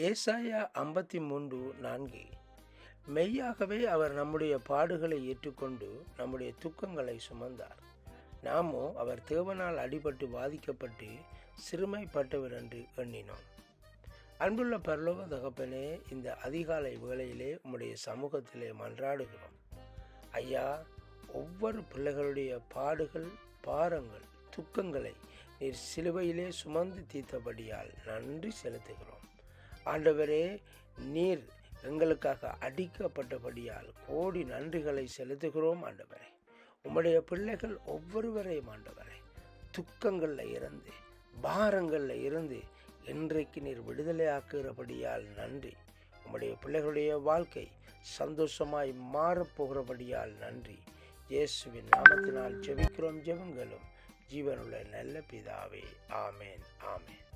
ஏசாயா ஐம்பத்தி மூன்று நான்கு. மெய்யாகவே அவர் நம்முடைய பாடுகளை ஏற்றுக்கொண்டு நம்முடைய துக்கங்களை சுமந்தார். நாமோ அவர் தேவனால் அடிபட்டு பாதிக்கப்பட்டு சிறுமைப்பட்டவர் என்று எண்ணினோம். அன்புள்ள பரலோக தகப்பனே இந்த அதிகாலை வேளையிலே உம்முடைய சமூகத்திலே மன்றாடுகிறோம். ஐயா ஒவ்வொரு பிள்ளைகளுடைய பாடுகள் பாரங்கள் துக்கங்களை நீர் சிலுவையிலே சுமந்து தீர்த்தபடியால் நன்றி செலுத்துகிறோம். ஆண்டவரே நீர் எங்களுக்காக அடிக்கப்பட்டபடியால் கோடி நன்றிகளை செலுத்துகிறோம் ஆண்டவரே. உம்முடைய பிள்ளைகள் ஒவ்வொருவரையும் ஆண்டவரே துக்கங்களில் இருந்து பாரங்களில் இருந்து இன்றைக்கு நீர் விடுதலை ஆக்குகிறபடியால் நன்றி. உம்முடைய பிள்ளைகளுடைய வாழ்க்கை சந்தோஷமாய் மாறப்போகிறபடியால் நன்றி. இயேசுவின் நாமத்தினால் ஜெபிக்கிறோம் ஜெபங்களும். ஜீவனுள்ள நல்ல பிதாவே ஆமேன் ஆமேன்.